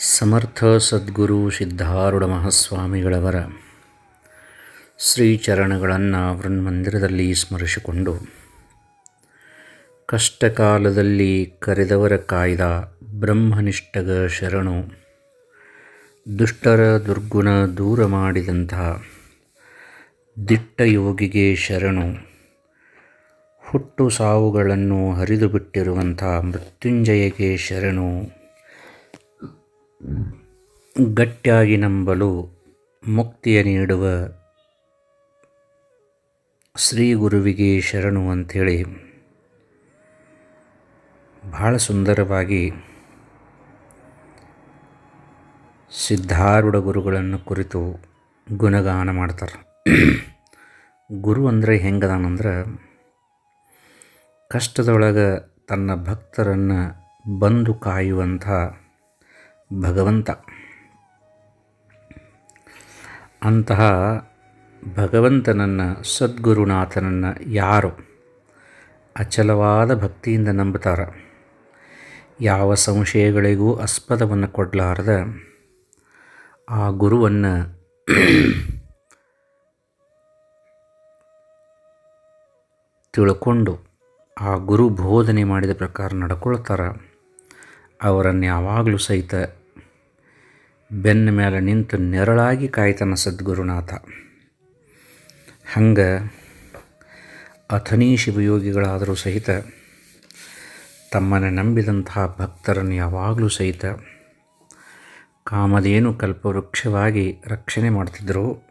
ಸಮರ್ಥ ಸದ್ಗುರು ಸಿದ್ಧಾರೂಢ ಮಹಾಸ್ವಾಮಿಗಳವರ ಶ್ರೀಚರಣಗಳನ್ನು ವೃನ್ಮಂದಿರದಲ್ಲಿ ಸ್ಮರಿಸಿಕೊಂಡು ಕಷ್ಟಕಾಲದಲ್ಲಿ ಕರೆದವರ ಕಾಯ್ದ ಬ್ರಹ್ಮನಿಷ್ಠಗ ಶರಣು ದುಷ್ಟರ ದುರ್ಗುಣ ದೂರ ಮಾಡಿದಂತಹ ದಿಟ್ಟ ಯೋಗಿಗೆ ಶರಣು ಹುಟ್ಟು ಸಾವುಗಳನ್ನು ಹರಿದು ಬಿಟ್ಟಿರುವಂಥ ಮೃತ್ಯುಂಜಯಗೆ ಶರಣು ಗಟ್ಟಿಯಾಗಿ ನಂಬಲು ಮುಕ್ತಿಯ ನೀಡುವ ಶ್ರೀ ಗುರುವಿಗೆ ಶರಣು ಅಂಥೇಳಿ ಬಹಳ ಸುಂದರವಾಗಿ ಸಿದ್ಧಾರೂಢ ಗುರುಗಳನ್ನು ಕುರಿತು ಗುಣಗಾನ ಮಾಡ್ತಾರೆ. ಗುರು ಅಂದರೆ ಹೆಂಗದಾನಂದ್ರೆ ಕಷ್ಟದೊಳಗೆ ತನ್ನ ಭಕ್ತರನ್ನು ಬಂದು ಕಾಯುವಂಥ ಭಗವಂತ. ಅಂತಹ ಭಗವಂತನನ್ನು, ಸದ್ಗುರುನಾಥನನ್ನು ಯಾರು ಅಚಲವಾದ ಭಕ್ತಿಯಿಂದ ನಂಬುತ್ತಾರ? ಯಾವ ಸಂಶಯಗಳಿಗೂ ಆಸ್ಪದವನ್ನು ಕೊಡಲಾರದ ಆ ಗುರುವನ್ನು ತಿಳ್ಕೊಂಡು ಆ ಗುರು ಬೋಧನೆ ಮಾಡಿದ ಪ್ರಕಾರ ನಡ್ಕೊಳ್ತಾರ. ಅವರನ್ನು ಯಾವಾಗಲೂ ಸಹಿತ ಬೆನ್ನ ಮೇಲೆ ನಿಂತು ನೆರಳಾಗಿ ಕಾಯ್ತಾನ ಸದ್ಗುರುನಾಥ. ಹಂಗೆ ಅಥನೀ ಶಿವಯೋಗಿಗಳಾದರೂ ಸಹಿತ ತಮ್ಮನ್ನು ನಂಬಿದಂತಹ ಭಕ್ತರನ್ನು ಯಾವಾಗಲೂ ಸಹಿತ ಕಾಮದೇನು ಕಲ್ಪವೃಕ್ಷವಾಗಿ ರಕ್ಷಣೆ ಮಾಡ್ತಿದ್ದರು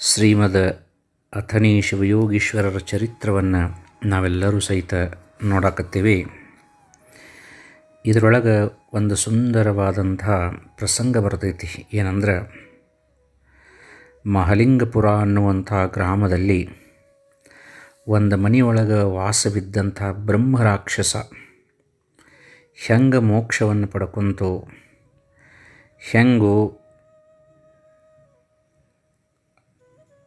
ಶ್ರೀಮದ ಅಥನಿ ಶಿವಯೋಗೀಶ್ವರರ ಚರಿತ್ರವನ್ನು ನಾವೆಲ್ಲರೂ ಸಹಿತ ನೋಡಕತ್ತೀವಿ. ಇದರೊಳಗೆ ಒಂದು ಸುಂದರವಾದಂಥ ಪ್ರಸಂಗ ಬರ್ತೈತಿ. ಏನಂದ್ರೆ, ಮಹಲಿಂಗಪುರ ಅನ್ನುವಂಥ ಗ್ರಾಮದಲ್ಲಿ ಒಂದು ಮನೆಯೊಳಗೆ ವಾಸವಿದ್ದಂಥ ಬ್ರಹ್ಮರಾಕ್ಷಸ ಹೆಂಗೆ ಮೋಕ್ಷವನ್ನು ಪಡ್ಕೊಂತು, ಹೆಂಗು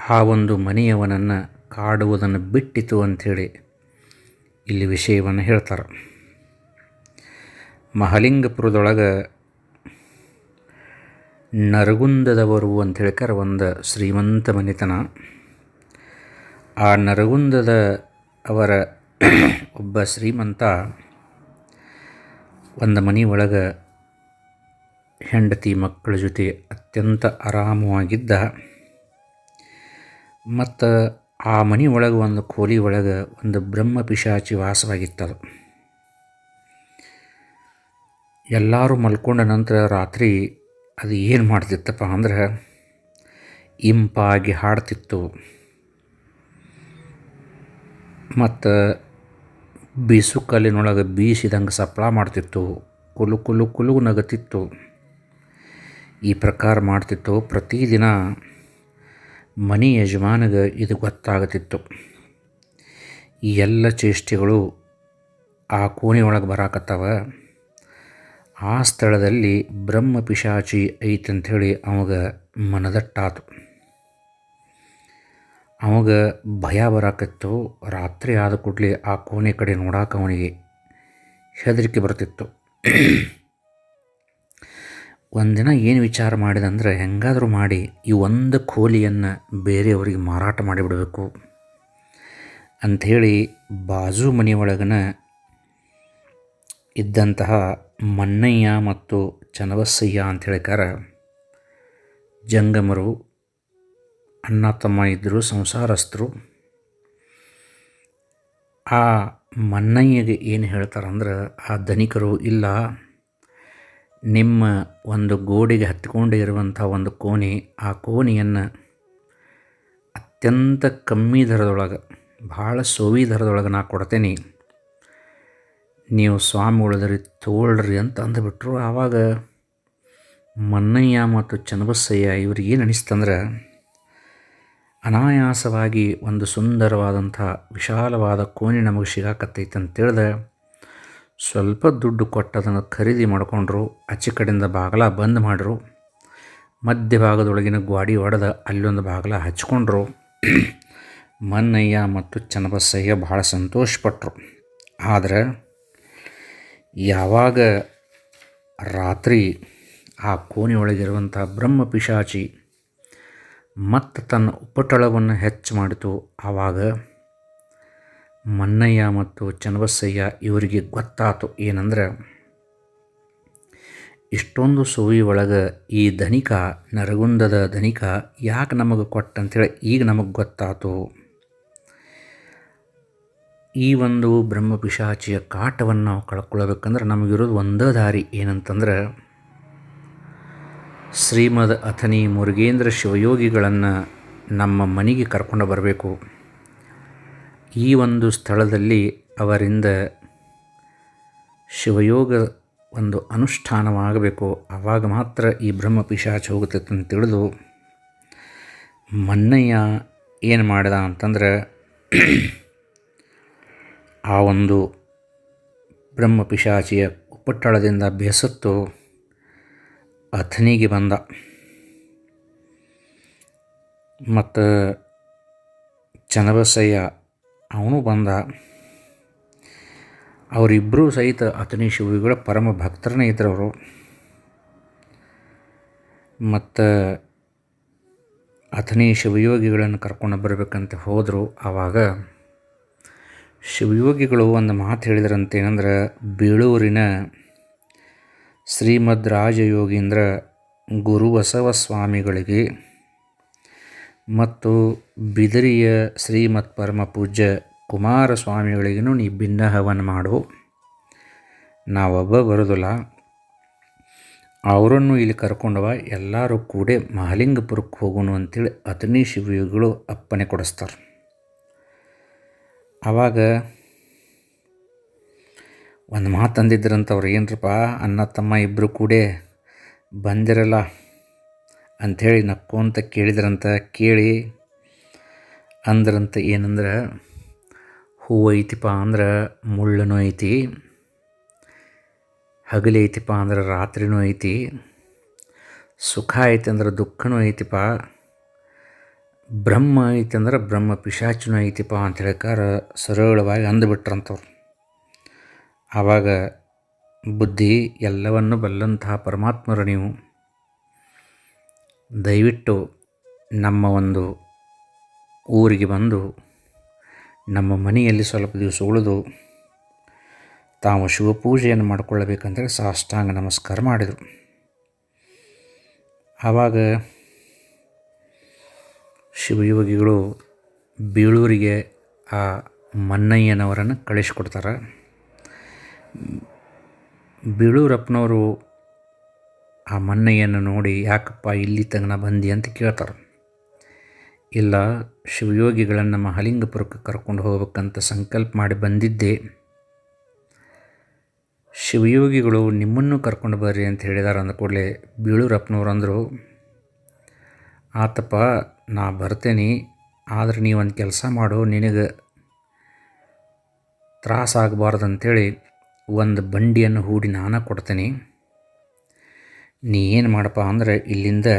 ಆ ಒಂದು ಮನೆಯವನನ್ನು ಕಾಡುವುದನ್ನು ಬಿಟ್ಟಿತು ಅಂಥೇಳಿ ಇಲ್ಲಿ ವಿಷಯವನ್ನು ಹೇಳ್ತಾರೆ. ಮಹಲಿಂಗಪುರದೊಳಗೆ ನರಗುಂದದವರು ಅಂತ ಹೇಳ್ಕಾರ ಒಂದು ಶ್ರೀಮಂತ ಮನೆತನ. ಆ ನರಗುಂದದ ಅವರ ಒಬ್ಬ ಶ್ರೀಮಂತ ಒಂದು ಮನೆ ಒಳಗೆ ಹೆಂಡತಿ ಮಕ್ಕಳ ಜೊತೆ ಅತ್ಯಂತ ಆರಾಮವಾಗಿದ್ದ. ಮತ್ತು ಆ ಮನೆ ಒಳಗೆ ಒಂದು ಕೋಲಿ ಒಳಗೆ ಒಂದು ಬ್ರಹ್ಮ ಪಿಶಾಚಿ ವಾಸವಾಗಿತ್ತದು. ಎಲ್ಲರೂ ಮಲ್ಕೊಂಡ ನಂತರ ರಾತ್ರಿ ಅದು ಏನು ಮಾಡ್ತಿತ್ತಪ್ಪ ಅಂದ್ರೆ ಇಂಪಾಗಿ ಹಾಡ್ತಿತ್ತು. ಮತ್ತು ಬೀಸು ಕಲ್ಲಿನೊಳಗೆ ಬೀಸಿದಂಗೆ ಸಪ್ಪಳ ಮಾಡ್ತಿತ್ತು. ಕುಲು ಕುಲು ಕುಲು ನಗತಿತ್ತು. ಈ ಪ್ರಕಾರ ಮಾಡ್ತಿತ್ತು ಪ್ರತಿದಿನ ಮನೆ ಯಜಮಾನಿಗೆ ಇದು ಗೊತ್ತಾಗತಿತ್ತು. ಈ ಎಲ್ಲ ಚೇಷ್ಟೆಗಳು ಆ ಕೋಣೆಯೊಳಗೆ ಬರಾಕತ್ತವ. ಆ ಸ್ಥಳದಲ್ಲಿ ಬ್ರಹ್ಮ ಪಿಶಾಚಿ ಐತಂಥೇಳಿ ಅವಾಗ ಮನದಟ್ಟಾತು. ಅವಾಗ ಭಯ ಬರಾಕತ್ತು. ರಾತ್ರಿ ಆದ ಕೂಡಲೇ ಆ ಕೋಣೆ ಕಡೆ ನೋಡಾಕ ಅವನಿಗೆ ಹೆದರಿಕೆ ಬರ್ತಿತ್ತು. ಒಂದಿನ ಏನು ವಿಚಾರ ಮಾಡಿದಂದ್ರೆ ಹೆಂಗಾದರೂ ಮಾಡಿ ಈ ಒಂದು ಕೋಲಿಯನ್ನು ಬೇರೆಯವರಿಗೆ ಮಾರಾಟ ಮಾಡಿಬಿಡಬೇಕು. ಅಂಥೇಳಿ ಬಾಜು ಮನೆಯೊಳಗನ ಇದ್ದಂತಹ ಮಣ್ಣಯ್ಯ ಮತ್ತು ಚನ್ನಬಸಯ್ಯ ಅಂತ ಹೇಳಿಕಾರ ಜಂಗಮರು, ಅಣ್ಣ ತಮ್ಮ ಇದ್ದರು, ಸಂಸಾರಸ್ಥರು. ಆ ಮಣ್ಣಯ್ಯಗೆ ಏನು ಹೇಳ್ತಾರಂದ್ರೆ, ಆ ಧನಿಕರು, ಇಲ್ಲ, ನಿಮ್ಮ ಒಂದು ಗೋಡೆಗೆ ಹತ್ತಿಕೊಂಡಿರುವಂಥ ಒಂದು ಕೋಣೆ, ಆ ಕೋಣೆಯನ್ನು ಅತ್ಯಂತ ಕಮ್ಮಿ ದರದೊಳಗೆ, ಭಾಳ ಸೋವಿ ದರದೊಳಗೆ ನಾ ಕೊಡ್ತೇನೆ. ನೀವು ಸ್ವಾಮಿ ಉಳಿದ್ರಿ ತೋಳ್ರಿ ಅಂತ ಅಂದುಬಿಟ್ರು. ಆವಾಗ ಮನ್ನಯ್ಯ ಮತ್ತು ಚನ್ನಬಸಯ್ಯ ಇವ್ರಿಗೆ ಏನು ಅನಿಸ್ತಂದ್ರೆ, ಅನಾಯಾಸವಾಗಿ ಒಂದು ಸುಂದರವಾದಂಥ ವಿಶಾಲವಾದ ಕೋಣೆ ನಮಗೆ ಸಿಗಾಕತ್ತೈತೆ ಅಂತೇಳಿದೆ ಸ್ವಲ್ಪ ದುಡ್ಡು ಕೊಟ್ಟು ಅದನ್ನು ಖರೀದಿ ಮಾಡಿಕೊಂಡ್ರು, ಆಚೆ ಕಡೆಯಿಂದ ಬಾಗಲ ಬಂದ್ ಮಾಡಿರು. ಮಧ್ಯಭಾಗದೊಳಗಿನ ಗ್ವಾಡಿ ಒಡೆದ ಅಲ್ಲೊಂದು ಬಾಗಲ ಹಚ್ಕೊಂಡ್ರು. ಮನ್ನಯ್ಯ ಮತ್ತು ಚನ್ನಬಸಯ್ಯ ಭಾಳ ಸಂತೋಷಪಟ್ಟರು ಆದರೆ ಯಾವಾಗ ರಾತ್ರಿ ಆ ಕೋಣೆಯೊಳಗಿರುವಂಥ ಬ್ರಹ್ಮ ಪಿಶಾಚಿ ಮತ್ತು ತನ್ನ ಉಪಟಳವನ್ನು ಹೆಚ್ಚು ಮಾಡಿತು, ಆವಾಗ ಮನ್ನಯ್ಯ ಮತ್ತು ಚನ್ನಬಸಯ್ಯ ಇವರಿಗೆ ಗೊತ್ತಾತು ಏನಂದ್ರೆ, ಇಷ್ಟೊಂದು ಸೋಯಿ ಒಳಗೆ ಈ ಧನಿಕ ನರಗುಂದದ ಧನಿಕ ಯಾಕೆ ನಮಗೆ ಕೊಟ್ಟಂತೇಳಿ ಈಗ ನಮಗೆ ಗೊತ್ತಾತು. ಈ ಒಂದು ಬ್ರಹ್ಮ ಪಿಶಾಚಿಯ ಕಾಟವನ್ನು ನಾವು ಕಳ್ಕೊಳ್ಬೇಕಂದ್ರೆ ನಮಗಿರೋದು ಒಂದೇ ದಾರಿ ಏನಂತಂದ್ರೆ ಶ್ರೀಮದ್ ಅಥನಿ ಮುರುಗೇಂದ್ರ ಶಿವಯೋಗಿಗಳನ್ನು ನಮ್ಮ ಮನೆಗೆ ಕರ್ಕೊಂಡು ಬರಬೇಕು. ಈ ಒಂದು ಸ್ಥಳದಲ್ಲಿ ಅವರಿಂದ ಶಿವಯೋಗ ಒಂದು ಅನುಷ್ಠಾನವಾಗಬೇಕು. ಆವಾಗ ಮಾತ್ರ ಈ ಬ್ರಹ್ಮ ಪಿಶಾಚ ಹೋಗುತ್ತೆ ಅಂತ ತಿಳಿದು ಮನ್ನಯ್ಯ ಏನು ಮಾಡಿದ ಅಂತಂದ್ರೆ ಆ ಒಂದು ಬ್ರಹ್ಮ ಪಿಶಾಚಿಯ ಉಪಟ್ಟಳದಿಂದ ಬೇಸತ್ತು ಅಥನಿಗೆ ಬಂದ. ಮತ್ತು ಚನ್ನಬಸಯ್ಯ ಅವನು ಬಂದ. ಅವರಿಬ್ಬರೂ ಸಹಿತ ಅಥನಿ ಶಿವಗಳ ಪರಮ ಭಕ್ತರನೇ ಇದ್ರವರು ಮತ್ತು ಅಥನಿ ಶಿವಯೋಗಿಗಳನ್ನು ಕರ್ಕೊಂಡು ಬರಬೇಕಂತ ಹೋದರು. ಆವಾಗ ಶಿವಯೋಗಿಗಳು ಒಂದು ಮಾತು ಹೇಳಿದ್ರಂತೆ ಏನಂದ್ರೆ ಬೇಳೂರಿನ ಶ್ರೀಮದ್ ರಾಜಯೋಗೀಂದ್ರ ಗುರು ಬಸವ ಸ್ವಾಮಿಗಳಿಗೆ ಮತ್ತು ಬಿದರಿಯ ಶ್ರೀಮತ್ ಪರಮ ಪೂಜ್ಯ ಕುಮಾರಸ್ವಾಮಿಗಳಿಗೂ ನೀ ಭಿನ್ನಹವನ್ನು ಮಾಡು. ನಾವೊಬ್ಬ ಬರೋದಿಲ್ಲ ಅವರನ್ನು ಇಲ್ಲಿ ಕರ್ಕೊಂಡವ ಎಲ್ಲರೂ ಕೂಡ ಮಹಾಲಿಂಗಪುರಕ್ಕೆ ಹೋಗೋಣ ಅಂತೇಳಿ ಅತನಿ ಶಿವಯೋಗಿಗಳು ಅಪ್ಪನೆ ಕೊಡಿಸ್ತಾರೆ. ಆವಾಗ ಒಂದು ಮಾತು ಅಂದಿದ್ರಂತ ಅವ್ರು ಏನರಪ್ಪ, ಅಣ್ಣ, ತಮ್ಮ ಇಬ್ಬರು ಕೂಡ ಬಂದಿರಲ್ಲ ಅಂಥೇಳಿ ನಕ್ಕೊಂತ ಕೇಳಿದ್ರಂತ ಕೇಳಿ ಅಂದ್ರಂತ ಏನಂದ್ರೆ ಹೂವು ಐತಿಪ್ಪ ಅಂದ್ರೆ ಮುಳ್ಳನೂ ಐತಿ, ಹಗಲಿ ಐತಿಪ್ಪ ಅಂದ್ರೆ ರಾತ್ರಿನೂ ಐತಿ, ಸುಖ ಐತಿ ಅಂದ್ರೆ ದುಃಖನೂ ಐತಿಪ್ಪ ಬ್ರಹ್ಮ ಐತಿ ಬ್ರಹ್ಮ ಪಿಶಾಚುನ ಐತಿಪ್ಪ ಅಂತ ಹೇಳ್ಕಾರ ಸರಳವಾಗಿ ಅಂದುಬಿಟ್ರಂಥವ್ರು ಆವಾಗ ಬುದ್ಧಿ ಎಲ್ಲವನ್ನು ಬಲ್ಲಂತಹ ಪರಮಾತ್ಮರು ನೀವು. ದಯವಿಟ್ಟು ನಮ್ಮ ಒಂದು ಊರಿಗೆ ಬಂದು ನಮ್ಮ ಮನೆಯಲ್ಲಿ ಸ್ವಲ್ಪ ದಿವಸ ಉಳಿದು ತಾವು ಶಿವಪೂಜೆಯನ್ನು ಮಾಡಿಕೊಳ್ಳಬೇಕಂದರೆ ಸಾಷ್ಟಾಂಗ ನಮಸ್ಕಾರ ಮಾಡಿದರು. ಆವಾಗ ಶಿವಯೋಗಿಗಳು ಬೀಳೂರಿಗೆ ಆ ಮನ್ನಯ್ಯನವರನ್ನು ಕಳಿಸ್ಕೊಡ್ತಾರೆ. ಬೀಳೂರಪ್ಪನವರು ಆ ಮನ್ನಯ್ಯನ ನೋಡಿ, ಯಾಕಪ್ಪ ಇಲ್ಲಿ ತಂಗನ ಬಂದಿ? ಅಂತ ಕೇಳ್ತಾರೆ. ಇಲ್ಲ ಶಿವಯೋಗಿಗಳನ್ನು ಮಹಾಲಿಂಗಪುರಕ್ಕೆ ಕರ್ಕೊಂಡು ಹೋಗಬೇಕಂತ ಸಂಕಲ್ಪ ಮಾಡಿ ಬಂದಿದ್ದೆ. ಶಿವಯೋಗಿಗಳು ನಿಮ್ಮನ್ನು ಕರ್ಕೊಂಡು ಬರ್ರಿ ಅಂತ ಹೇಳಿದಾರೆ ಅಂದ ಕೂಡಲೇ ಬೀಳೂರಪ್ಪನವ್ರು ಅಂದರು ಆತಪ್ಪ, ನಾ ಬರ್ತೇನೆ, ಆದ್ರೆ ನೀವೊಂದು ಕೆಲಸ ಮಾಡು, ನಿನಗೆ ತ್ರಾಸಾಗಬಾರ್ದು ಅಂಥೇಳಿ ಒಂದು ಬಂಡಿಯನ್ನು ಹೂಡಿ ನಾನು ಕೊಡ್ತೇನೆ. ನೀ ಏನು ಮಾಡಪ್ಪ ಅಂದ್ರೆ ಇಲ್ಲಿಂದ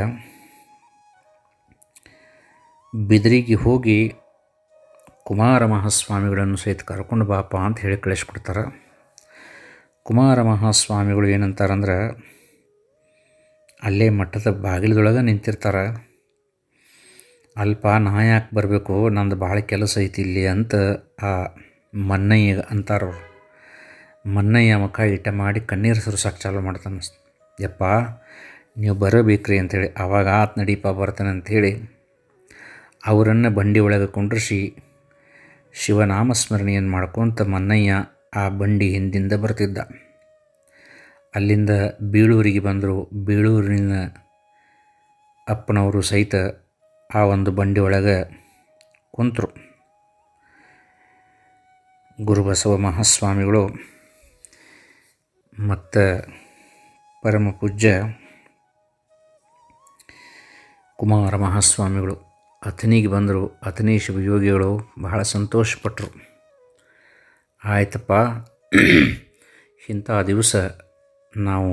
ಬಿದಿರಿಗೆ ಹೋಗಿ ಕುಮಾರ ಮಹಾಸ್ವಾಮಿಗಳನ್ನು ಸಹಿತ ಕರ್ಕೊಂಡು ಬಾಪ ಅಂತ ಹೇಳಿ ಕಳಿಸ್ಕೊಡ್ತಾರೆ ಕುಮಾರ ಮಹಾಸ್ವಾಮಿಗಳು ಏನಂತಾರಂದ್ರೆ ಅಲ್ಲೇ ಮಠದ ಬಾಗಿಲದೊಳಗೆ ನಿಂತಿರ್ತಾರೆ. ಅಲ್ಪ ನಾ ಯಾಕೆ ಬರಬೇಕು? ನಂದು ಭಾಳ ಕೆಲಸ ಐತಿ ಇಲ್ಲಿ ಅಂತ ಆ ಮನ್ನಯ್ಯ ಅಂತಾರವ್ರು ಮನ್ನಯ್ಯ ಮುಖ ಇಟ್ಟ ಮಾಡಿ ಕಣ್ಣೀರು ಸುರಿಸೋಕೆ ಚಾಲು ಮಾಡ್ತಾನೆ ಯಪ್ಪ, ನೀವು ಬರಬೇಕ್ರಿ ಅಂಥೇಳಿ ಆವಾಗ ಆತ್ ನಡೀಪ ಬರ್ತಾನೆ ಅಂಥೇಳಿ ಅವರನ್ನು ಬಂಡಿ ಒಳಗೆ ಕುಂಡ್ರಿಸಿ ಶಿವನಾಮಸ್ಮರಣೆಯನ್ನು ಮಾಡ್ಕೊತ ಮನ್ನಯ್ಯ ಆ ಬಂಡಿ ಹಿಂದಿಂದ ಬರ್ತಿದ್ದ. ಅಲ್ಲಿಂದ ಬೀಳೂರಿಗೆ ಬಂದರು. ಬೀಳೂರಿನ ಅಪ್ಪನವರು ಸಹಿತ ಆ ಒಂದು ಬಂಡಿ ಒಳಗೆ ಕುಂತರು. ಗುರುಬಸವ ಮಹಾಸ್ವಾಮಿಗಳು ಮತ್ತು ಪರಮ ಪೂಜ್ಯ ಕುಮಾರ ಮಹಾಸ್ವಾಮಿಗಳು ಅಥನಿಗೆ ಬಂದರು. ಅಥನಿ ಶಿವಯೋಗಿಗಳು ಬಹಳ ಸಂತೋಷಪಟ್ಟರು ಆಯ್ತಪ್ಪ, ಇಂಥ ದಿವಸ ನಾವು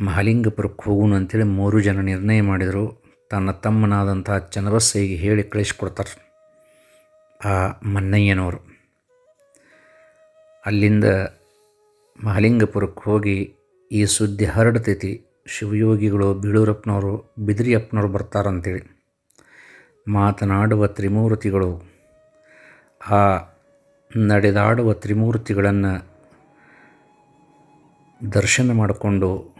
ಮಹಾಲಿಂಗಪುರಕ್ಕೆ ಹೋಗೋಣ ಅಂಥೇಳಿ ಮೂರು ಜನ ನಿರ್ಣಯ ಮಾಡಿದರು. ತನ್ನ ತಮ್ಮನಾದಂಥ ಚನ್ನಬಸಯ್ಯಗೆ ಹೇಳಿ ಕಳಿಸ್ಕೊಡ್ತಾರೆ ಆ ಮನ್ನಯ್ಯನವರು. ಅಲ್ಲಿಂದ ಮಹಾಲಿಂಗಪುರಕ್ಕೆ ಹೋಗಿ ಈ ಸುದ್ದಿ ಹರಡ್ತೈತಿ. ಶಿವಯೋಗಿಗಳು ಬೀಳೂರಪ್ಪನವರು, ಬಿದಿರಿಯಪ್ಪನವ್ರು ಬರ್ತಾರಂತೇಳಿ. ಮಾತನಾಡುವ ತ್ರಿಮೂರ್ತಿಗಳು. ಆ ನಡೆದಾಡುವ ತ್ರಿಮೂರ್ತಿಗಳನ್ನು ದರ್ಶನ ಮಾಡಿಕೊಂಡು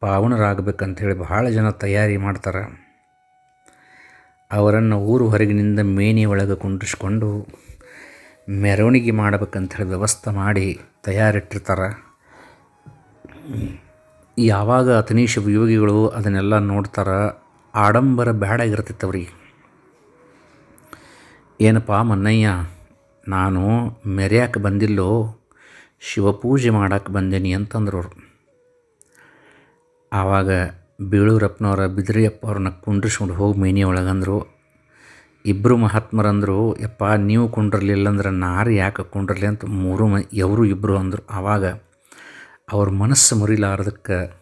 ಪಾವನರಾಗಬೇಕಂಥೇಳಿ ಬಹಳ ಜನ ತಯಾರಿ ಮಾಡ್ತಾರೆ. ಅವರನ್ನು ಊರು ಹೊರಗಿನಿಂದ ಮೇನಿ ಒಳಗೆ ಕುಂಡಿಸ್ಕೊಂಡು ಮೆರವಣಿಗೆ ಮಾಡ್ಬೇಕಂಥೇಳಿ ವ್ಯವಸ್ಥೆ ಮಾಡಿ ತಯಾರಿಟ್ಟಿರ್ತಾರೆ. ಯಾವಾಗ ಅತನೀಶ ಯೋಗಿಗಳು ಅದನ್ನೆಲ್ಲ ನೋಡ್ತಾರೆ, ಆಡಂಬರ ಅವ್ರಿಗೆ. ಏನಪ್ಪ ಮನ್ನಯ್ಯ, ನಾನು ಮೆರೆಯಕ್ಕೆ ಬಂದಿಲ್ಲೋ, ಶಿವಪೂಜೆ ಮಾಡೋಕ್ಕೆ ಬಂದೇನಿ ಅಂತಂದ್ರು ಅವರು. ಆವಾಗ ಬೀಳೂರಪ್ಪನವರ ಬಿದ್ರಿಯಪ್ಪ ಅವ್ರನ್ನ ಕುಂಡ್ರಿಸ್ಕೊಂಡು ಹೋಗಿ ಮೇನಿ ಒಳಗಂದರು. ಇಬ್ಬರು ಮಹಾತ್ಮರಂದರು, ಯಪ್ಪ, ನೀವು ಕುಂಡ್ರಲಿಲ್ಲ ಅಂದ್ರೆ ನಾರು ಯಾಕೆ ಕುಂಡ್ರಲಿ? ಅಂತ ಮೂರು ಮ ಎವರು ಇಬ್ಬರು ಅಂದರು. ಆವಾಗ ಅವ್ರ ಮನಸ್ಸು ಮುರಿಲಾರದಕ್ಕೆ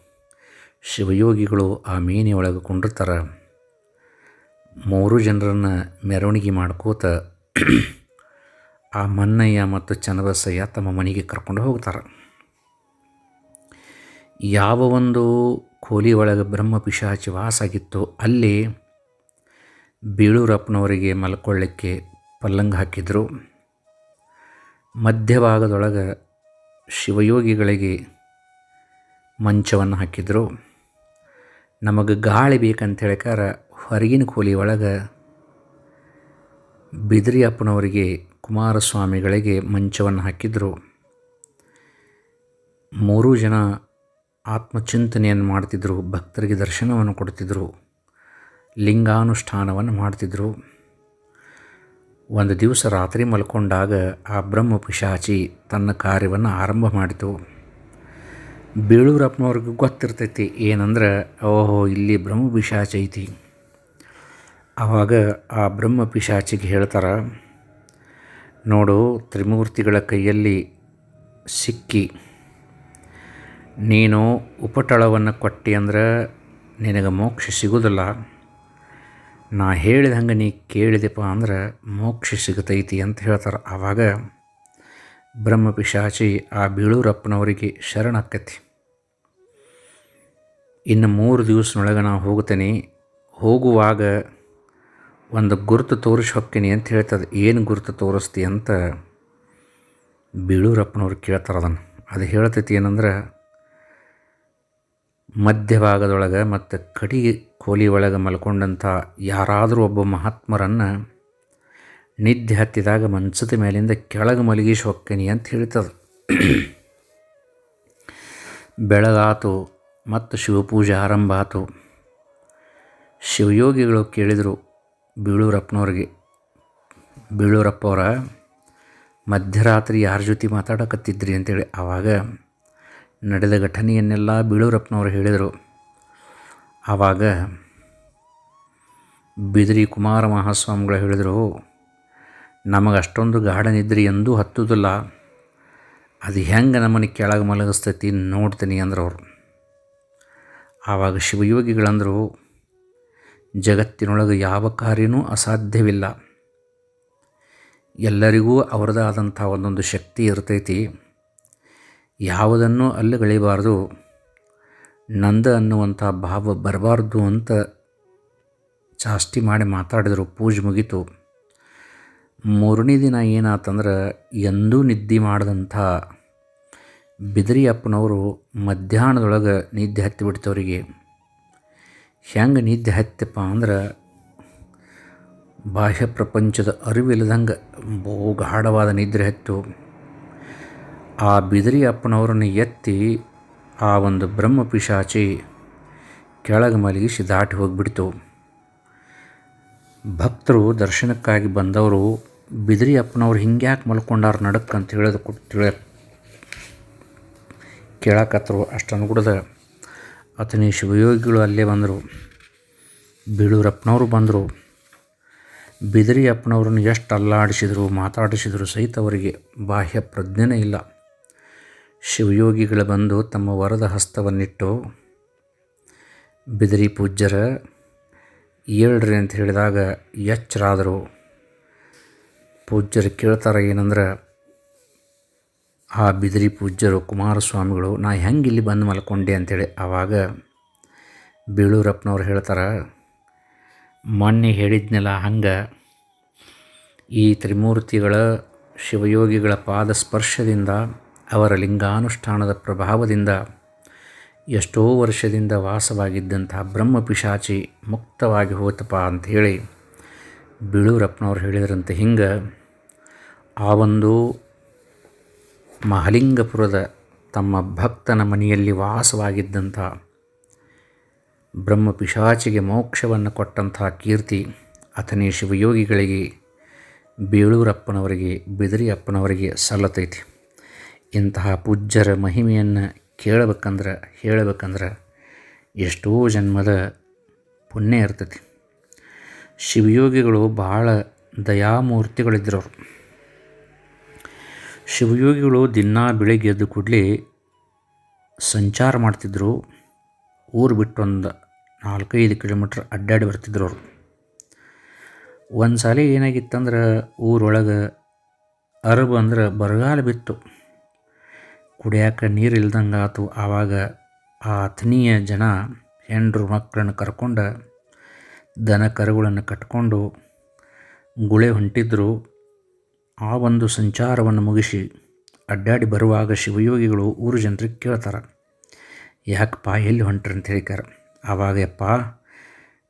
ಶಿವಯೋಗಿಗಳು ಆ ಮೇನಿ ಒಳಗೆ ಕುಂಡಿರ್ತಾರೆ. ಮೂರು ಜನರನ್ನು ಮೆರವಣಿಗೆ ಮಾಡ್ಕೋತ ಆ ಮನ್ನಯ್ಯ ಮತ್ತು ಚನ್ನಬಸಯ್ಯ ತಮ್ಮ ಮನೆಗೆ ಕರ್ಕೊಂಡು ಹೋಗ್ತಾರೆ. ಯಾವ ಒಂದು ಕೋಲಿ ಒಳಗೆ ಬ್ರಹ್ಮ ಪಿಶಾಚಿ ವಾಸಾಗಿತ್ತೋ ಅಲ್ಲಿ ಬೀಳೂರಪ್ಪನವರಿಗೆ ಮಲ್ಕೊಳ್ಳಿಕ್ಕೆ ಪಲ್ಲಂಗ ಹಾಕಿದರು. ಮಧ್ಯಭಾಗದೊಳಗೆ ಶಿವಯೋಗಿಗಳಿಗೆ ಮಂಚವನ್ನು ಹಾಕಿದರು. ನಮಗೆ ಗಾಳಿ ಬೇಕಂತ ಹೇಳ್ಕಾರ ಹೊರಗಿನ ಕೋಲಿ ಒಳಗೆ ಬಿದ್ರಿ ಅಪ್ಪನವರಿಗೆ ಕುಮಾರಸ್ವಾಮಿಗಳಿಗೆ ಮಂಚವನ್ನು ಹಾಕಿದರು. ಮೂರೂ ಜನ ಆತ್ಮಚಿಂತನೆಯನ್ನು ಮಾಡ್ತಿದ್ದರು ಭಕ್ತರಿಗೆ ದರ್ಶನವನ್ನು ಕೊಡ್ತಿದ್ದರು ಲಿಂಗಾನುಷ್ಠಾನವನ್ನು ಮಾಡ್ತಿದ್ದರು ಒಂದು ದಿವಸ ರಾತ್ರಿ ಮಲ್ಕೊಂಡಾಗ ಆ ಬ್ರಹ್ಮ ಪಿಶಾಚಿ ತನ್ನ ಕಾರ್ಯವನ್ನು ಆರಂಭ ಮಾಡಿತು. ಬೀಳೂರಪ್ಪನವ್ರಿಗೆ ಗೊತ್ತಿರ್ತೈತಿ, ಏನಂದ್ರೆ, ಓಹೋ, ಇಲ್ಲಿ ಬ್ರಹ್ಮ ಪಿಶಾಚಿ ಐತಿ. ಆವಾಗ ಆ ಬ್ರಹ್ಮ ಪಿಶಾಚಿಗೆ ಹೇಳ್ತಾರೆ, ನೋಡು, ತ್ರಿಮೂರ್ತಿಗಳ ಕೈಯಲ್ಲಿ ಸಿಕ್ಕಿ ನೀನು ಉಪಟಳವನ್ನು ಕೊಟ್ಟಿ ಅಂದ್ರೆ ನಿನಗೆ ಮೋಕ್ಷ ಸಿಗುವುದಿಲ್ಲ ನಾ ಹೇಳಿದ ಹಂಗೆ ನೀ ಕೇಳಿದೆಪ್ಪ ಅಂದ್ರೆ ಮೋಕ್ಷ ಸಿಗತೈತಿ ಅಂತ ಹೇಳ್ತಾರೆ. ಆವಾಗ ಬ್ರಹ್ಮ ಪಿಶಾಚಿ ಆ ಬೀಳೂರಪ್ಪನವರಿಗೆ ಶರಣಾಕತಿ ಇನ್ನು ಮೂರು ದಿವಸನೊಳಗೆ ನಾವು ಹೋಗ್ತೇನೆ ಹೋಗುವಾಗ ಒಂದು ಗುರುತು ತೋರಿಸಿ ಹೋಗ್ತೀನಿ ಅಂತ ಹೇಳ್ತದೆ. ಏನು ಗುರುತು ತೋರಿಸ್ತಿ ಅಂತ ಬೀಳೂರಪ್ಪನವ್ರು ಕೇಳ್ತಾರೆ ಅದನ್ನು. ಅದು ಹೇಳ್ತೈತಿ ಏನಂದ್ರೆ ಮಧ್ಯಭಾಗದೊಳಗೆ ಮತ್ತು ಕಡಿ ಕೋಲಿ ಒಳಗೆ ಮಲ್ಕೊಂಡಂಥ ಯಾರಾದರೂ ಒಬ್ಬ ಮಹಾತ್ಮರನ್ನು ನಿದ್ದೆ ಹತ್ತಿದಾಗ ಮಂಚದ ಮೇಲಿಂದ ಕೆಳಗೆ ಮಲಗಿಸಿ ಹೊಕ್ಕೇನಿ ಅಂತ ಹೇಳ್ತದೆ. ಬೆಳಗಾತು ಮತ್ತು ಶಿವಪೂಜೆ ಆರಂಭ ಆತು. ಶಿವಯೋಗಿಗಳು ಕೇಳಿದರು ಬೀಳೂರಪ್ಪನವ್ರಿಗೆ ಬೀಳೂರಪ್ಪ ಅವರ ಮಧ್ಯರಾತ್ರಿ ಯಾರ ಜೊತೆ ಮಾತಾಡಕತ್ತಿದ್ರಿ? ಅಂತೇಳಿ. ಆವಾಗ ನಡೆದ ಘಟನೆಯನ್ನೆಲ್ಲ ಬೀಳೂರಪ್ಪನವರು ಹೇಳಿದರು. ಆವಾಗ ಬಿದಿರಿ ಕುಮಾರ ಮಹಾಸ್ವಾಮಿಗಳು ಹೇಳಿದರು ನಮಗೆ ಅಷ್ಟೊಂದು ಗಾಢ ನಿದ್ರೆ ಎಂದೂ ಹತ್ತುವುದಿಲ್ಲ. ಅದು ಹೆಂಗೆ ನಮ್ಮನೆ ಕೆಳಗೆ ಮಲಗಿಸ್ತೈತಿ ನೋಡ್ತೀನಿ ಅಂದ್ರೆ ಅವರು. ಆವಾಗ ಶಿವಯೋಗಿಗಳಂದರು, ಜಗತ್ತಿನೊಳಗೆ ಯಾವ ಕಾರ್ಯನೂ ಅಸಾಧ್ಯವಿಲ್ಲ. ಎಲ್ಲರಿಗೂ ಅವರದೇ ಆದಂಥ ಒಂದೊಂದು ಶಕ್ತಿ ಇರ್ತೈತಿ. ಯಾವುದನ್ನು ಅಲ್ಲುಗಳಿಬಾರ್ದು ನಂದ ಅನ್ನುವಂಥ ಭಾವ ಬರಬಾರ್ದು ಅಂತ ಚಾಸ್ತಿ ಮಾಡಿ ಮಾತಾಡಿದರು. ಪೂಜೆ ಮುಗೀತು. ಮೂರನೇ ದಿನ ಏನಾತಂದ್ರೆ ಎಂದೂ ನಿದ್ದೆ ಮಾಡಿದಂಥ ಬಿದಿರಿ ಅಪ್ಪನವರು ಮಧ್ಯಾಹ್ನದೊಳಗೆ ನಿದ್ದೆ ಹತ್ತಿ ಬಿಡ್ತವ್ರಿಗೆ. ಹೆಂಗೆ ನಿದ್ದೆ ಹತ್ತಪ್ಪ ಅಂದ್ರೆ ಬಾಹ್ಯ ಪ್ರಪಂಚದ ಅರಿವಿಲ್ಲದಂಗೆ ಬಹು ಗಾಢವಾದ ನಿದ್ರೆ ಹತ್ತು. ಆ ಬಿದಿರಿ ಅಪ್ಪನವರನ್ನು ಎತ್ತಿ ಆ ಒಂದು ಬ್ರಹ್ಮ ಪಿಶಾಚಿ ಕೆಳಗೆ ಮಲಗಿಸಿ ದಾಟಿ ಹೋಗಿಬಿಡ್ತು. ಭಕ್ತರು ದರ್ಶನಕ್ಕಾಗಿ ಬಂದವರು, ಬಿದಿರಿ ಅಪ್ಪನವ್ರು ಹಿಂಗ್ಯಾಕೆ ಮಲ್ಕೊಂಡಾರ ನಡಕ್ಕೆ ಅಂತ ಕೊಟ್ಟು ತಿಳಿಯ ಕೇಳಕತ್ತರು ಅಷ್ಟನ್ನು ಕೂಡದ ಅತನಿ ಶಿವಯೋಗಿಗಳು ಅಲ್ಲೇ ಬಂದರು. ಬೀಳೂರಪ್ಪನವರು ಬಂದರು. ಬಿದಿರಿ ಅಪ್ಪನವ್ರನ್ನ ಎಷ್ಟು ಅಲ್ಲಾಡಿಸಿದರು, ಮಾತಾಡಿಸಿದ್ರು ಸಹಿತ ಅವರಿಗೆ ಬಾಹ್ಯ ಪ್ರಜ್ಞೆನೇ ಇಲ್ಲ. ಶಿವಯೋಗಿಗಳು ಬಂದು ತಮ್ಮ ವರದ ಹಸ್ತವನ್ನಿಟ್ಟು ಬಿದಿರಿ ಪೂಜ್ಯರ ಏಳ್ರಿ ಅಂತ ಹೇಳಿದಾಗ ಎಚ್ಚರಾದರು. ಪೂಜ್ಯರು ಕೇಳ್ತಾರೆ ಏನಂದ್ರೆ, ಆ ಬಿದಿರಿ ಪೂಜ್ಯರು, ಕುಮಾರಸ್ವಾಮಿಗಳು, ನಾ ಹೆಂಗೆ ಇಲ್ಲಿ ಬಂದು ಮಲ್ಕೊಂಡೆ? ಅಂತೇಳಿ. ಆವಾಗ ಬೀಳೂರಪ್ಪನವ್ರು ಹೇಳ್ತಾರೆ, ಮೊನ್ನೆ ಹೇಳಿದ್ನಲ್ಲ ಹಂಗೆ, ಈ ತ್ರಿಮೂರ್ತಿಗಳ ಶಿವಯೋಗಿಗಳ ಪಾದ ಸ್ಪರ್ಶದಿಂದ ಅವರ ಲಿಂಗಾನುಷ್ಠಾನದ ಪ್ರಭಾವದಿಂದ ಎಷ್ಟೋ ವರ್ಷದಿಂದ ವಾಸವಾಗಿದ್ದಂತಹ ಬ್ರಹ್ಮ ಪಿಶಾಚಿ ಮುಕ್ತವಾಗಿ ಹೋತಪ್ಪ ಅಂಥೇಳಿ ಬೀಳೂರಪ್ಪನವ್ರು ಹೇಳಿದ್ರಂತೆ ಹಿಂಗೆ, ಆ ಒಂದು ಮಹಲಿಂಗಪುರದ ತಮ್ಮ ಭಕ್ತನ ಮನೆಯಲ್ಲಿ ವಾಸವಾಗಿದ್ದಂಥ ಬ್ರಹ್ಮ ಪಿಶಾಚಿಗೆ ಮೋಕ್ಷವನ್ನು ಕೊಟ್ಟಂತಹ ಕೀರ್ತಿ ಅಥನೇ ಶಿವಯೋಗಿಗಳಿಗೆ, ಬೇಳೂರಪ್ಪನವರಿಗೆ, ಬಿದರಿಯಪ್ಪನವರಿಗೆ ಸಲ್ಲತೈತಿ. ಇಂತಹ ಪೂಜ್ಯರ ಮಹಿಮೆಯನ್ನು ಕೇಳಬೇಕಂದ್ರೆ, ಹೇಳಬೇಕಂದ್ರೆ ಎಷ್ಟೋ ಜನ್ಮದ ಪುಣ್ಯ ಇರ್ತೈತಿ. ಶಿವಯೋಗಿಗಳು ಭಾಳ ದಯಾಮೂರ್ತಿಗಳಿದ್ರವರು ಶಿವಯೋಗಿಗಳು ದಿನಾ ಬೆಳಿಗ್ಗೆ ಎದ್ದು ಕೂಡಲೇ ಸಂಚಾರ ಮಾಡ್ತಿದ್ದರು ಊರು ಬಿಟ್ಟು ಒಂದು ನಾಲ್ಕೈದು ಕಿಲೋಮೀಟ್ರ್ ಅಡ್ಡಾಡಿ ಬರ್ತಿದ್ರು ಅವರು ಒಂದು ಸಲ ಏನಾಗಿತ್ತಂದ್ರೆ ಊರೊಳಗೆ ಅರಬು ಅಂದ್ರೆ ಬರಗಾಲ ಬಿತ್ತು. ಕುಡಿಯಾಕ ನೀರು ಇಲ್ದಂಗೆ ಆವಾಗ ಆ ಅಥನೀಯ ಜನ ಹೆಂಡ್ರು ಮಕ್ಕಳನ್ನು ಕರ್ಕೊಂಡು ದನ ಕರುಗಳನ್ನು ಕಟ್ಕೊಂಡು ಗುಳೆ ಹೊಂಟಿದ್ರು. ಆ ಒಂದು ಸಂಚಾರವನ್ನು ಮುಗಿಸಿ ಅಡ್ಡಾಡಿ ಬರುವಾಗ ಶಿವಯೋಗಿಗಳು ಊರು ಜನರಿಗೆ ಕೇಳ್ತಾರೆ ಯಾಕಪ್ಪ ಎಲ್ಲಿ ಹೊಂಟ್ರಿ? ಅಂತ ಹೇಳಿಕಾರ ಆವಾಗಪ್ಪ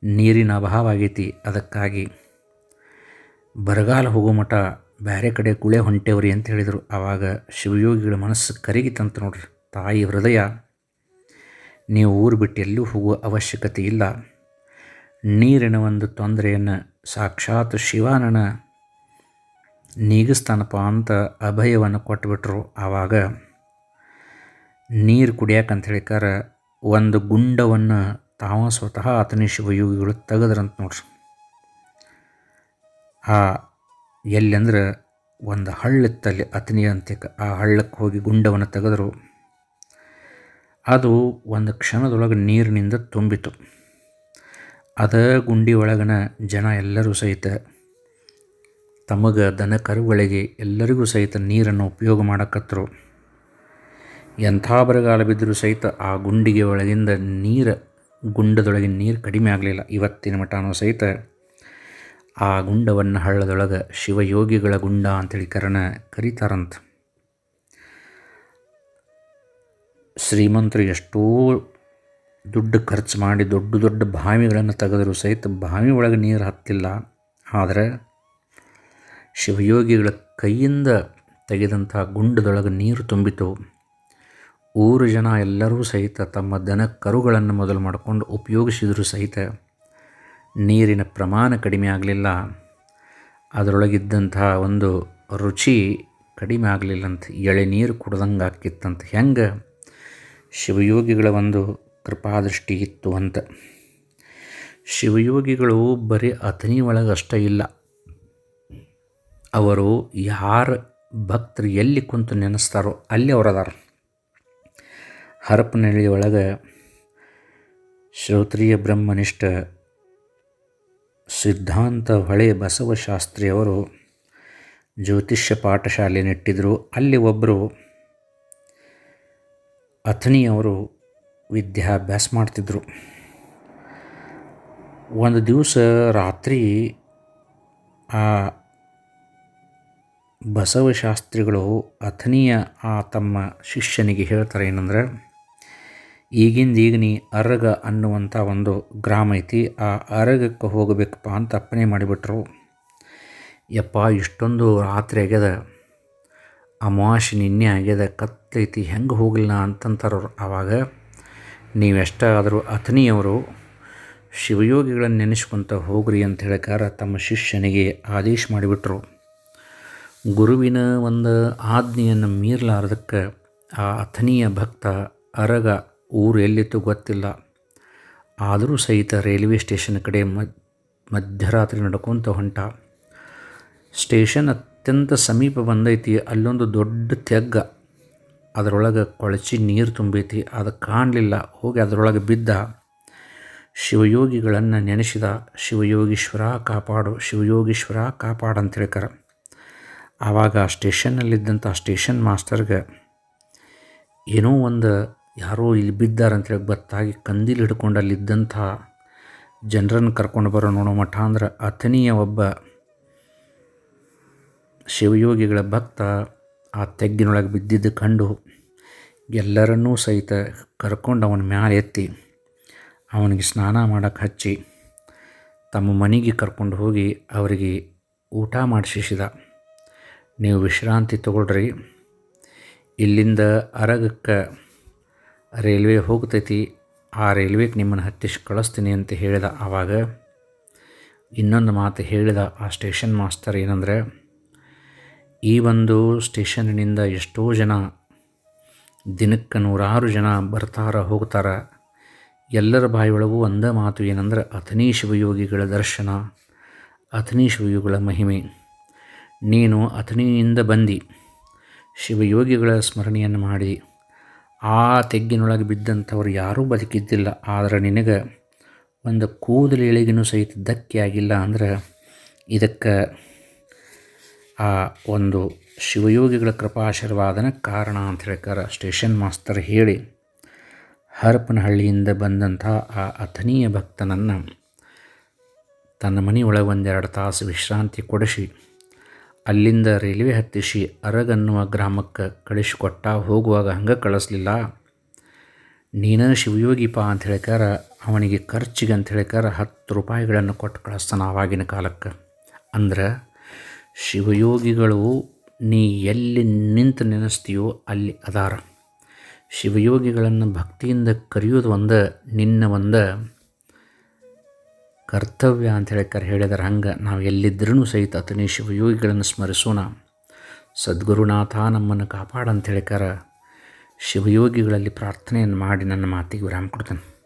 ನೀರಿನ ಅಭಾವ ಆಗೈತಿ. ಅದಕ್ಕಾಗಿ ಬರಗಾಲ ಹೋಗೋ ಮಠ ಬೇರೆ ಕಡೆ ಕುಳೆ ಹೊಂಟೇವ್ರಿ ಅಂತ ಹೇಳಿದರು. ಆವಾಗ ಶಿವಯೋಗಿಗಳ ಮನಸ್ಸು ಕರಗಿತಂತ ನೋಡ್ರಿ. ತಾಯಿ ಹೃದಯ, ನೀವು ಊರು ಬಿಟ್ಟು ಎಲ್ಲೂ ಹೋಗುವ ಅವಶ್ಯಕತೆ ಇಲ್ಲ. ನೀರಿನ ಒಂದು ತೊಂದರೆಯನ್ನು ಸಾಕ್ಷಾತ್ ಶಿವಾನನ ನೀಗಿಸ್ತಾನಪ್ಪ ಅಂತ ಅಭಯವನ್ನು ಕೊಟ್ಟುಬಿಟ್ರು ಆವಾಗ ನೀರು ಕುಡಿಯಾಕಂತ ಹೇಳಿಕಾರ ಒಂದು ಗುಂಡವನ್ನು ತಾವ ಸ್ವತಃ ಆತನೇ ಶಿವಯೋಗಿಗಳು ತೆಗೆದ್ರಂತ ನೋಡ್ರಿ. ಆ ಎಲ್ಲಂದ್ರೆ ಒಂದು ಹಳ್ಳಿತ್ತಲ್ಲಿ ಅತನಿ ಅಂತ್ಯಕ ಆ ಹಳ್ಳಕ್ಕೆ ಹೋಗಿ ಗುಂಡವನ್ನು ತೆಗೆದರು. ಅದು ಒಂದು ಕ್ಷಣದೊಳಗೆ ನೀರಿನಿಂದ ತುಂಬಿತು. ಅದ ಗುಂಡಿ ಒಳಗನ ಜನ ಎಲ್ಲರೂ ಸಹಿತ, ತಮಗೆ ದನ ಕರುಗಳಿಗೆ ಎಲ್ಲರಿಗೂ ಸಹಿತ ನೀರನ್ನು ಉಪಯೋಗ ಮಾಡಕತ್ತರು ಎಂಥ ಬರಗಾಲ ಬಿದ್ದರೂ ಸಹಿತ ಆ ಗುಂಡಿಗೆ ಒಳಗಿಂದ ನೀರು, ಗುಂಡದೊಳಗಿನ ನೀರು ಕಡಿಮೆ ಆಗಲಿಲ್ಲ. ಇವತ್ತಿನ ಮಟ್ಟನೂ ಸಹಿತ ಆ ಗುಂಡವನ್ನು ಹಳ್ಳದೊಳಗೆ ಶಿವಯೋಗಿಗಳ ಗುಂಡ ಅಂತೇಳಿ ಕರಣ ಕರೀತಾರಂತ. ಶ್ರೀಮಂತರು ಎಷ್ಟೋ ದುಡ್ಡು ಖರ್ಚು ಮಾಡಿ ದೊಡ್ಡ ದೊಡ್ಡ ಬಾವಿಗಳನ್ನು ತೆಗೆದರೂ ಸಹಿತ ಬಾವಿ ಒಳಗೆ ನೀರು ಹತ್ತಿಲ್ಲ. ಆದರೆ ಶಿವಯೋಗಿಗಳ ಕೈಯಿಂದ ತೆಗೆದಂಥ ಗುಂಡದೊಳಗೆ ನೀರು ತುಂಬಿತು. ಊರು ಜನ ಎಲ್ಲರೂ ಸಹಿತ ತಮ್ಮ ದನ ಕರುಗಳನ್ನು ಮೊದಲು ಮಾಡಿಕೊಂಡು ಉಪಯೋಗಿಸಿದರೂ ಸಹಿತ. ನೀರಿನ ಪ್ರಮಾಣ ಕಡಿಮೆ ಆಗಲಿಲ್ಲ. ಅದರೊಳಗಿದ್ದಂತಹ ಒಂದು ರುಚಿ ಕಡಿಮೆ ಆಗಲಿಲ್ಲಂತ ಎಳೆ ನೀರು ಕುಡ್ದಂಗೆ ಆಕಿತ್ತಂತ ಹೆಂಗೆ? ಶಿವಯೋಗಿಗಳ ಒಂದು ಕೃಪಾದೃಷ್ಟಿ ಇತ್ತು ಅಂತ. ಶಿವಯೋಗಿಗಳು ಬರೀ ಅಥನಿ ಒಳಗೆ ಅಷ್ಟೇ ಇಲ್ಲ. ಅವರು ಯಾರು ಭಕ್ತರು ಎಲ್ಲಿ ಕುಂತು ನೆನೆಸ್ತಾರೋ ಅಲ್ಲಿ ಅವರದಾರ ಹರಪನಹಳ್ಳಿ ಒಳಗೆ ಶ್ರೋತ್ರಿಯ ಬ್ರಹ್ಮನಿಷ್ಠ ಸಿದ್ಧಾಂತ ಹೊಳೆ ಬಸವಶಾಸ್ತ್ರಿಯವರು ಜ್ಯೋತಿಷ್ಯ ಪಾಠಶಾಲೆ ನೆಟ್ಟಿದ್ದರು ಅಲ್ಲಿ ಒಬ್ಬರು ಅಥಣಿಯವರು ವಿದ್ಯಾಭ್ಯಾಸ ಮಾಡ್ತಿದ್ದರು ಒಂದು ದಿವಸ ರಾತ್ರಿ ಆ ಬಸವಶಾಸ್ತ್ರಿಗಳು ಅಥಣಿಯ ಆ ತಮ್ಮ ಶಿಷ್ಯನಿಗೆ ಹೇಳ್ತಾರೆ ಏನಂದ್ರೆ ಈಗಿಂದ ಈಗ ನೀ ಅರಗ ಅನ್ನುವಂಥ ಒಂದು ಗ್ರಾಮ ಐತಿ, ಆ ಅರಗಕ್ಕೆ ಹೋಗಬೇಕಪ್ಪ ಅಂತ ಅಪ್ಪಣೆ ಮಾಡಿಬಿಟ್ರು. ಯಪ್ಪ, ಇಷ್ಟೊಂದು ರಾತ್ರಿ ಆಗ್ಯದ, ಅಮಾವಾಸ್ಯೆ ನಿನ್ನೆ ಆಗ್ಯದ, ಕತ್ತೈತಿ, ಹೆಂಗೆ ಹೋಗಲಿಲ್ಲ ಅಂತಂತಾರವ್ರು ಆವಾಗ. ನೀವೆಷ್ಟಾದರೂ ಅಥನಿಯವರು ಶಿವಯೋಗಿಗಳನ್ನು ನೆನೆಸ್ಕೊಂತ ಹೋಗ್ರಿ ಅಂತ ಹೇಳಕಾರ ತಮ್ಮ ಶಿಷ್ಯನಿಗೆ ಆದೇಶ ಮಾಡಿಬಿಟ್ರು. ಗುರುವಿನ ಒಂದು ಆಜ್ಞೆಯನ್ನು ಮೀರಲಾರ್ದಕ್ಕೆ ಆ ಅಥನಿಯ ಭಕ್ತ ಅರಗ ಊರು ಎಲ್ಲಿತ್ತು ಗೊತ್ತಿಲ್ಲ. ಆದರೂ ಸಹಿತ ರೈಲ್ವೆ ಸ್ಟೇಷನ್ ಕಡೆ ಮಧ್ಯರಾತ್ರಿ ನಡ್ಕೊತ ಹೊಂಟ. ಸ್ಟೇಷನ್ ಅತ್ಯಂತ ಸಮೀಪ ಬಂದೈತಿ, ಅಲ್ಲೊಂದು ದೊಡ್ಡ ತೆಗ್ಗ. ಅದರೊಳಗೆ ಕೊಳಚಿ ನೀರು ತುಂಬೈತಿ, ಅದು ಕಾಣಲಿಲ್ಲ. ಹೋಗಿ ಅದರೊಳಗೆ ಬಿದ್ದ. ಶಿವಯೋಗಿಗಳನ್ನು ನೆನೆಸಿದ, ಶಿವಯೋಗೀಶ್ವರ ಕಾಪಾಡು ಶಿವಯೋಗೀಶ್ವರ ಕಾಪಾಡು ಅಂತ ಹೇಳ್ತಾರೆ ಆವಾಗ ಆ ಸ್ಟೇಷನ್ನಲ್ಲಿದ್ದಂಥ ಸ್ಟೇಷನ್ ಮಾಸ್ಟರ್ಗೆ ಏನೋ ಒಂದು ಯಾರೋ ಇಲ್ಲಿ ಬಿದ್ದಾರಂತೇಳಿ ಬತ್ತಾಗಿ ಕಂದೀಲು ಹಿಡ್ಕೊಂಡು ಅಲ್ಲಿದ್ದಂಥ ಜನರನ್ನು ಕರ್ಕೊಂಡು ಬರೋ ನೋಡೋ ಮಠ ಅಂದ್ರೆ ಅಥನಿಯ ಒಬ್ಬ ಶಿವಯೋಗಿಗಳ ಭಕ್ತ ಆ ತೆಗ್ಗಿನೊಳಗೆ ಬಿದ್ದಿದ್ದು ಕಂಡು ಎಲ್ಲರನ್ನೂ ಸಹಿತ ಕರ್ಕೊಂಡು ಅವನ ಮ್ಯಾಲೆ ಎತ್ತಿ ಅವನಿಗೆ ಸ್ನಾನ ಮಾಡೋಕ್ಕೆ ಹಚ್ಚಿ ತಮ್ಮ ಮನೆಗೆ ಕರ್ಕೊಂಡು ಹೋಗಿ ಅವರಿಗೆ ಊಟ ಮಾಡಿಸಿದ ನೀವು ವಿಶ್ರಾಂತಿ ತಗೊಳ್ರಿ. ಇಲ್ಲಿಂದ ಅರಗಕ್ಕೆ ರೈಲ್ವೆ ಹೋಗ್ತೈತಿ, ಆ ರೈಲ್ವೆಗೆ ನಿಮ್ಮನ್ನು ಹತ್ತಿಸಿ ಕಳಿಸ್ತೀನಿ ಅಂತ ಹೇಳಿದ ಆವಾಗ ಇನ್ನೊಂದು ಮಾತು ಹೇಳಿದ ಆ ಸ್ಟೇಷನ್ ಮಾಸ್ತರ್ ಏನಂದರೆ, ಈ ಒಂದು ಸ್ಟೇಷನ್ನಿಂದ ಎಷ್ಟೋ ಜನ, ದಿನಕ್ಕೆ ನೂರಾರು ಜನ ಬರ್ತಾರ ಹೋಗ್ತಾರ. ಎಲ್ಲರ ಬಾಯಿಯೊಳಗೂ ಒಂದೇ ಮಾತು ಏನಂದ್ರೆ ಅಥನಿ ಶಿವಯೋಗಿಗಳ ದರ್ಶನ ಅಥನಿ ಶಿವಯೋಗಿಗಳ ಮಹಿಮೆ. ನೀನು ಅಥನಿಯಿಂದ ಬಂದು, ಶಿವಯೋಗಿಗಳ ಸ್ಮರಣೆಯನ್ನು ಮಾಡಿ. ಆ ತೆಗ್ಗಿನೊಳಗೆ ಬಿದ್ದಂಥವ್ರು ಯಾರೂ ಬದುಕಿದ್ದಿಲ್ಲ. ಆದರೆ ನಿನಗೆ ಒಂದು ಕೂದಲು ಎಳೆಗಿನೂ ಸಹಿತ ಧಕ್ಕೆ ಆಗಿಲ್ಲ ಅಂದ್ರೆ ಇದಕ್ಕೆ ಆ ಒಂದು ಶಿವಯೋಗಿಗಳ ಕೃಪಾಶೀರ್ವಾದನ ಕಾರಣ ಅಂತ ಹೇಳ್ತಾರೆ ಸ್ಟೇಷನ್ ಮಾಸ್ತರ್ ಹೇಳಿ. ಹರಪನಹಳ್ಳಿಯಿಂದ ಬಂದಂಥ ಆ ಅಥನೀಯ ಭಕ್ತನನ್ನು ತನ್ನ ಮನೆಯೊಳಗೆ ಒಂದೆರಡು ತಾಸು ವಿಶ್ರಾಂತಿ ಕೊಡಿಸಿ. ಅಲ್ಲಿಂದ ರೈಲ್ವೆ ಹತ್ತಿಸಿ ಅರಗನ್ನುವ ಗ್ರಾಮಕ್ಕೆ ಕಳಿಸಿಕೊಟ್ಟ ಹೋಗುವಾಗ ಹಂಗೆ ಕಳಿಸ್ಲಿಲ್ಲ. ನೀನ ಶಿವಯೋಗಿಪ ಅಂತ ಹೇಳ್ಕಾರ ಅವನಿಗೆ ಖರ್ಚಿಗೆ ಅಂತ ಹೇಳಿಕಾರ ಹತ್ತು ರೂಪಾಯಿಗಳನ್ನು ಕೊಟ್ಟು ಕಳಿಸ್ತಾನೆ ಆವಾಗಿನ ಕಾಲಕ್ಕೆ. ಅಂದ್ರೆ, ಶಿವಯೋಗಿಗಳು ನೀ ಎಲ್ಲಿ ನಿಂತು ನೆನೆಸ್ತೀಯೋ ಅಲ್ಲಿ ಅದಾರ. ಶಿವಯೋಗಿಗಳನ್ನು ಭಕ್ತಿಯಿಂದ ಕರೆಯೋದು ಒಂದು, ನಿನ್ನ ಒಂದು. ಕರ್ತವ್ಯ ಅಂತ ಹೇಳ್ತಾರೆ ಹೇಳಿದಾರೆ. ಹಂಗೆ ನಾವು ಎಲ್ಲಿದ್ದರೂ ಸಹಿತ ಅತನೇ ಶಿವಯೋಗಿಗಳನ್ನು ಸ್ಮರಿಸೋಣ. ಸದ್ಗುರುನಾಥ ನಮ್ಮನ್ನು ಕಾಪಾಡಂತ ಹೇಳ್ಕಾರ ಶಿವಯೋಗಿಗಳಲ್ಲಿ ಪ್ರಾರ್ಥನೆಯನ್ನು ಮಾಡಿ ನನ್ನ ಮಾತಿಗೆ ವಿರಾಮ ಕೊಡ್ತೇನೆ.